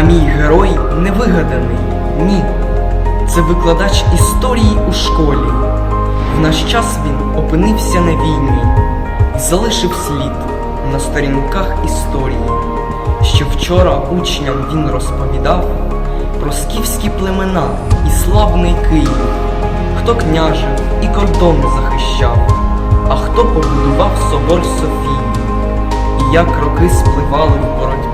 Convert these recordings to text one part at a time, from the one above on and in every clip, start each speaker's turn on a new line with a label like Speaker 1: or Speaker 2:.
Speaker 1: мій герой не вигаданий, ні. Це викладач історії у школі. В наш час він опинився на війні. Залишив слід на сторінках історії, що вчора учням він розповідав про скіфські племена і славний Київ, хто княжив і кордони захищав, а хто побудував собор Софії, і як роки спливали в боротьбі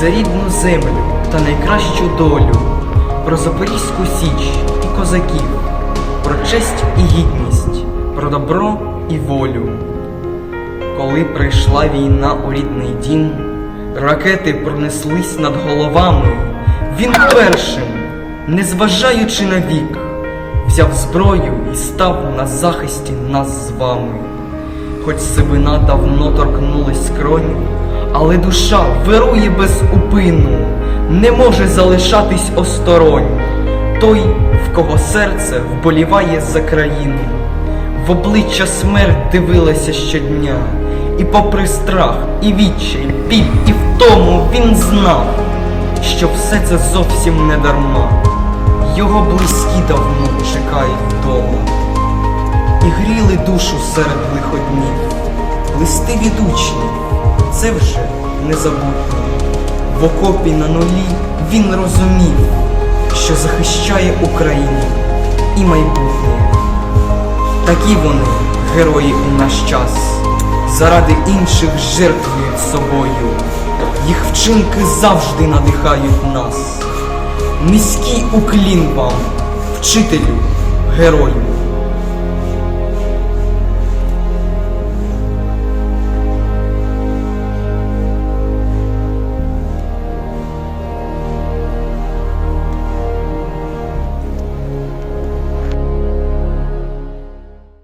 Speaker 1: за рідну землю та найкращу долю, про Запорізьку Січ і козаків, про честь і гідність, про добро і волю. Коли прийшла війна у рідний дім, ракети пронеслись над головами. Він першим, незважаючи на вік, взяв зброю і став на захисті нас з вами. Хоч сивина давно торкнулась скронь, але душа вирує без упину, не може залишатись осторонь. Той, в кого серце вболіває за країну, в обличчя смерть дивилася щодня, і попри страх, і відчай, біль, і втому він знав, що все це зовсім не дарма. Його близькі давно чекають вдома і гріли душу серед лиходнів. Листи від учнів це вже незабутнє. В окопі на нулі він розумів, що захищає Україну і майбутнє. Такі вони, герої у наш час, заради інших жертвують собою. Їх вчинки завжди надихають нас. Низький уклін вам, вчителю, герою.